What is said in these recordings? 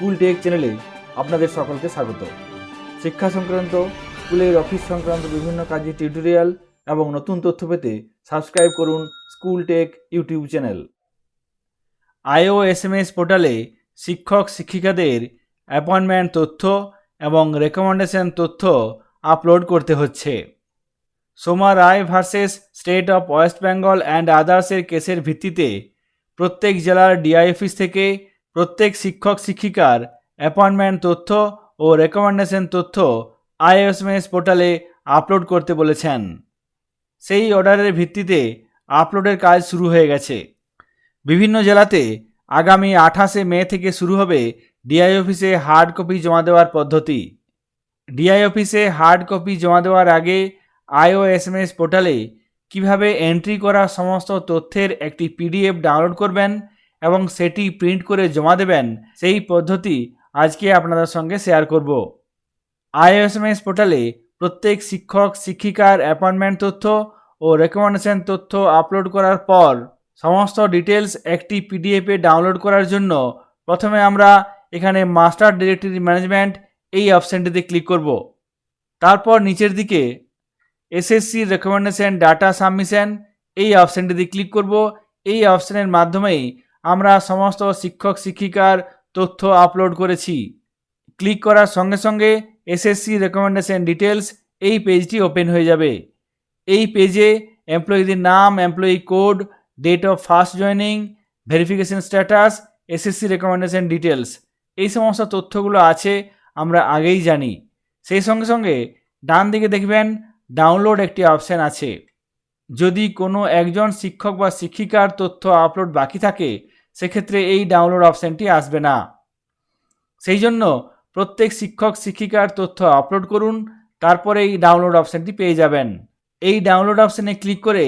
School take চ্যানেলে আপনাদের সকলকে স্বাগত। শিক্ষা সংক্রান্ত, স্কুলের অফিস সংক্রান্ত বিভিন্ন কাজের টিউটোরিয়াল এবং নতুন তথ্য পেতে সাবস্ক্রাইব করুন school tech YouTube channel. IO S M S পোর্টালে শিক্ষক, শিক্ষিকাদের অ্যাপয়েন্টমেন্ট তথ্য এবং রেকমেন্ডেশন তথ্য আপলোড করতে হচ্ছে। Soma Roy versus state of West Bengal and আদার্সের কেসের ভিত্তিতে প্রত্যেক জেলার ডিআই অফিস থেকে প্রত্যেক শিক্ষক, শিক্ষিকার অ্যাপয়েন্টমেন্ট তথ্য ও রেকমেন্ডেশন তথ্য আইএসএমএস পোর্টালে আপলোড করতে বলেছেন। সেই অর্ডারের ভিত্তিতে আপলোডের কাজ শুরু হয়ে গেছে। বিভিন্ন জেলাতে আগামী আঠাশে মে থেকে শুরু হবে ডিআই অফিসে হার্ড কপি জমা দেওয়ার পদ্ধতি। ডিআই অফিসে হার্ড কপি জমা দেওয়ার আগে আইওএসএমএস পোর্টালে কীভাবে এন্ট্রি করা সমস্ত তথ্যের একটি পিডিএফ ডাউনলোড করবেন এবং সেটি প্রিন্ট করে জমা দেবেন, সেই পদ্ধতি আজকে আপনাদের সঙ্গে শেয়ার করব। আইওএসএমএস পোর্টালে প্রত্যেক শিক্ষক, শিক্ষিকার অ্যাপয়েন্টমেন্ট তথ্য ও রেকমেন্ডেশন তথ্য আপলোড করার পর সমস্ত ডিটেলস একটি পিডিএফে ডাউনলোড করার জন্য প্রথমে আমরা এখানে মাস্টার ডিরেক্টরি ম্যানেজমেন্ট এই অপশানটিতে ক্লিক করব। তারপর নিচের দিকে এসএসসি রেকমেন্ডেশন ডাটা সাবমিশন এই অপশানটিতে ক্লিক করব। এই অপশানের মাধ্যমেই আমরা সমস্ত শিক্ষক, শিক্ষিকার তথ্য আপলোড করেছি। ক্লিক করার সঙ্গে সঙ্গে এসএসসি রেকমেন্ডেশন ডিটেলস এই পেজটি ওপেন হয়ে যাবে। এই পেজে এমপ্লয়িদের নাম employee code date of first joining verification status SSC recommendation details এই সমস্ত তথ্যগুলো আছে, আমরা আগেই জানি। সেই সঙ্গে সঙ্গে ডান দিকে দেখবেন ডাউনলোড একটি অপশান আছে। যদি কোনো একজন শিক্ষক বা শিক্ষিকার তথ্য আপলোড বাকি থাকে সেক্ষেত্রে এই ডাউনলোড অপশানটি আসবে না। সেই জন্য প্রত্যেক শিক্ষক, শিক্ষিকার তথ্য আপলোড করুন, তারপরে এই ডাউনলোড অপশানটি পেয়ে যাবেন। এই ডাউনলোড অপশানে ক্লিক করে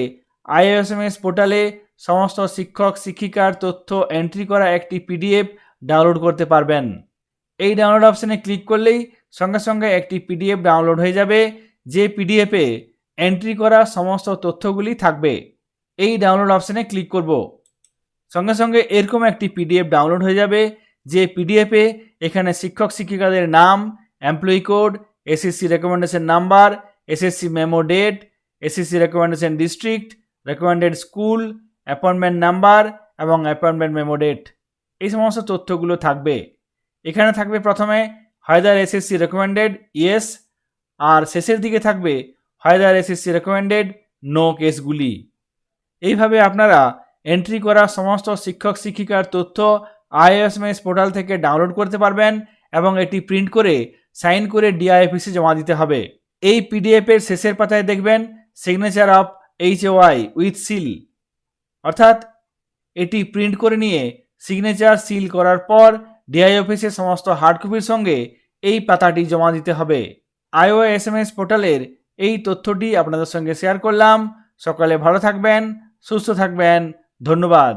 আইএসএমএস পোর্টালে সমস্ত শিক্ষক, শিক্ষিকার তথ্য এন্ট্রি করা একটি পিডিএফ ডাউনলোড করতে পারবেন। এই ডাউনলোড অপশানে ক্লিক করলেই সঙ্গে সঙ্গে একটি পিডিএফ ডাউনলোড হয়ে যাবে, যে পিডিএফে এন্ট্রি করা সমস্ত তথ্যগুলি থাকবে। এই ডাউনলোড অপশানে ক্লিক করব। সঙ্গে সঙ্গে এরকম একটি পিডিএফ ডাউনলোড হয়ে যাবে, যে পিডিএফে এখানে শিক্ষক শিক্ষিকাদের নাম employee code SSC recommendation number SSC memo date SSC recommendation district recommended school appointment number এবং অ্যাপয়েন্টমেন্ট মেমো ডেট এই সমস্ত তথ্যগুলো থাকবে। এখানে থাকবে প্রথমে হায়দার এসএসসি রেকমেন্ডেড ইয়েস আর শেষের দিকে থাকবে হায়দার এসএসসি রেকমেন্ডেড নো কেসগুলি এইভাবে আপনারা এন্ট্রি করা সমস্ত শিক্ষক, শিক্ষিকার তথ্য আইএসএমএস পোর্টাল থেকে ডাউনলোড করতে পারবেন এবং এটি প্রিন্ট করে সাইন করে ডিআইএফিসে জমা দিতে হবে। এই পিডিএফের শেষের পাতায় দেখবেন signature of H Y with seal অর্থাৎ এটি প্রিন্ট করে নিয়ে সিগনেচার সিল করার পর ডিআই অফিসে সমস্ত হার্ড কপির সঙ্গে এই পাতাটি জমা দিতে হবে। আইও এস এম এস পোর্টালের এই তথ্যটি আপনাদের সঙ্গে শেয়ার করলাম। সকালে ভালো থাকবেন, সুস্থ থাকবেন। ধন্যবাদ।